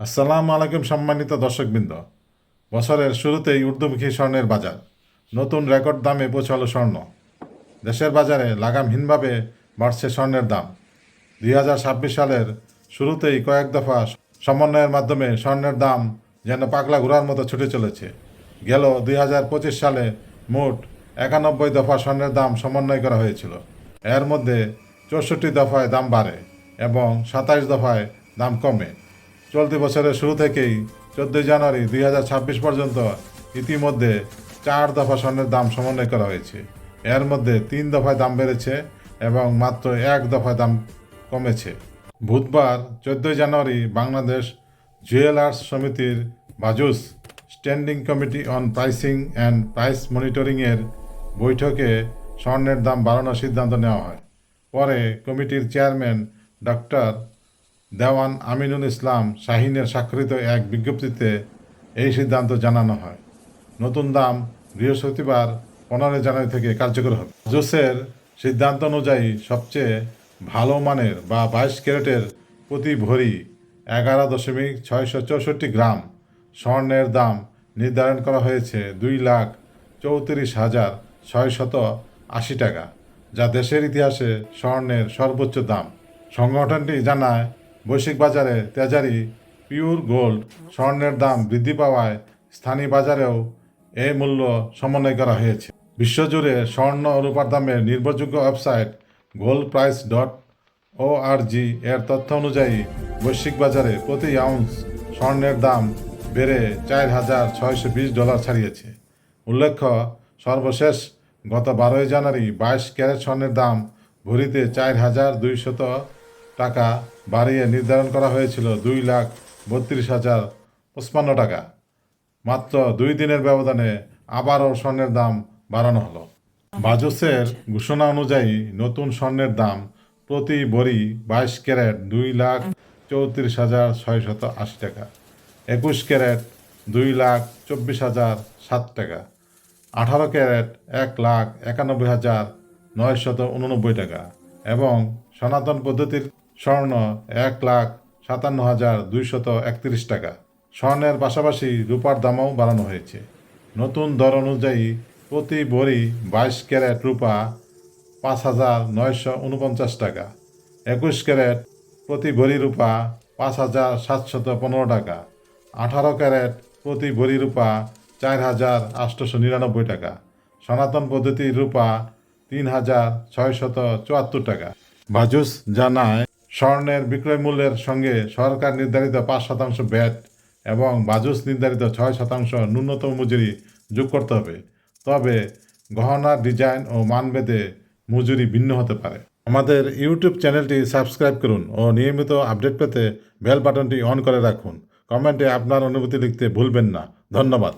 আসসালামু আলাইকুম সম্মানিত দর্শকবৃন্দ। বছরের শুরুতেই ঊর্ধ্বমুখী স্বর্ণের বাজার। নতুন রেকর্ড দামে পৌঁছালো স্বর্ণ। দেশের বাজারে লাগামহীনভাবে বাড়ছে স্বর্ণের দাম। দুই হাজার ছাব্বিশ সালের শুরুতেই কয়েক দফা সমন্বয়ের মাধ্যমে স্বর্ণের দাম যেন পাগলা ঘোরার মতো ছুটে চলেছে। গেল দুই হাজার পঁচিশ সালে মোট একানব্বই দফা স্বর্ণের দাম সমন্বয় করা হয়েছিল। এর মধ্যে চৌষট্টি দফায় দাম বাড়ে এবং সাতাইশ দফায় দাম কমে। চলতি বছরের শুরু থেকেই চোদ্দোই জানুয়ারি দুই হাজার ছাব্বিশ পর্যন্ত ইতিমধ্যে চার দফা স্বর্ণের দাম সমন্বয় করা হয়েছে। এর মধ্যে তিন দফায় দাম বেড়েছে এবং মাত্র এক দফায় দাম কমেছে। বুধবার চোদ্দোই জানুয়ারি বাংলাদেশ জুয়েলার্স সমিতির BAJUS standing committee on pricing and price মনিটরিংয়ের বৈঠকে স্বর্ণের দাম বাড়ানোর সিদ্ধান্ত নেওয়া হয়। পরে কমিটির চেয়ারম্যান ডক্টর দেওয়ান আমিনুল ইসলাম শাহিনের স্বাক্ষরিত এক বিজ্ঞপ্তিতে এই সিদ্ধান্ত জানানো হয়। নতুন দাম বৃহস্পতিবার পনেরোই জানুয়ারি থেকে কার্যকর হবে। জোসের সিদ্ধান্ত অনুযায়ী সবচেয়ে ভালো মানের বা বাইশ ক্যারেটের প্রতি ভরি এগারো দশমিক ছয়শো চৌষট্টি গ্রাম স্বর্ণের দাম নির্ধারণ করা হয়েছে দুই লাখ চৌত্রিশ হাজার ছয়শত আশি টাকা, যা দেশের ইতিহাসে স্বর্ণের সর্বোচ্চ দাম। সংগঠনটি জানায় বৈশ্বিক বাজারে তেজারি, পিওর গোল্ড, স্বর্ণের দাম বৃদ্ধি পাওয়ায় স্থানীয় বাজারেও এই মূল্য সমন্বয় করা হয়েছে। বিশ্বজুড়ে স্বর্ণ রূপার দামের নির্ভরযোগ্য website gold price dot O R G এর তথ্য অনুযায়ী বৈশ্বিক বাজারে প্রতি আউন্স স্বর্ণের দাম বেড়ে চার হাজার ছয়শো বিশ ডলার ছাড়িয়েছে। উল্লেখ্য, সর্বশেষ গত বারোই জানুয়ারি বাইশ ক্যারেট স্বর্ণের দাম ভরিতে চার হাজার দুইশত টাকা বাড়িয়ে নির্ধারণ করা হয়েছিল দুই লাখ বত্রিশ হাজার পঁচপান্ন টাকা। মাত্র দুই দিনের ব্যবধানে আবারও স্বর্ণের দাম বাড়ানো হলো। বাজসের ঘোষণা অনুযায়ী নতুন স্বর্ণের দাম প্রতি বড়ি বাইশ ক্যারেট দুই লাখ চৌত্রিশ হাজার ছয়শত আশি টাকা, একুশ ক্যারেট দুই লাখ চব্বিশ হাজার সাত টাকা, আঠারো ক্যারেট এক লাখ একানব্বই হাজার নয়শত উননব্বই টাকা এবং সনাতন পদ্ধতির স্বর্ণ এক লাখ সাতান্ন হাজার দুইশত একত্রিশ টাকা। স্বর্ণের পাশাপাশি রূপার দামও বাড়ানো হয়েছে। নতুন দর অনুযায়ী প্রতি ভরি বাইশ ক্যারেট রূপা পাঁচ হাজার নয়শো উনপঞ্চাশ টাকা। একুশ ক্যারেট প্রতি ভরি রূপা পাঁচ হাজার সাতশত পনেরো টাকা। আঠারো ক্যারেট প্রতি ভরি রূপা চার হাজার আটশোশো নিরানব্বই টাকা। সনাতন পদ্ধতির রূপা তিন হাজার ছয়শত চুয়াত্তর টাকা। বাজুস জানায় স্বর্ণের বিক্রয় মূল্যের সঙ্গে সরকার নির্ধারিত পাঁচ শতাংশ ব্যাট এবং বাজুস নির্ধারিত ছয় শতাংশ ন্যূনতম মজুরি যোগ করতে হবে। তবে গহনার ডিজাইন ও মানভেদে মজুরি ভিন্ন হতে পারে। আমাদের ইউটিউব চ্যানেলটি সাবস্ক্রাইব করুন ও নিয়মিত আপডেট পেতে বেল বাটনটি অন করে রাখুন। কমেন্টে আপনার অনুভূতি লিখতে ভুলবেন না। ধন্যবাদ।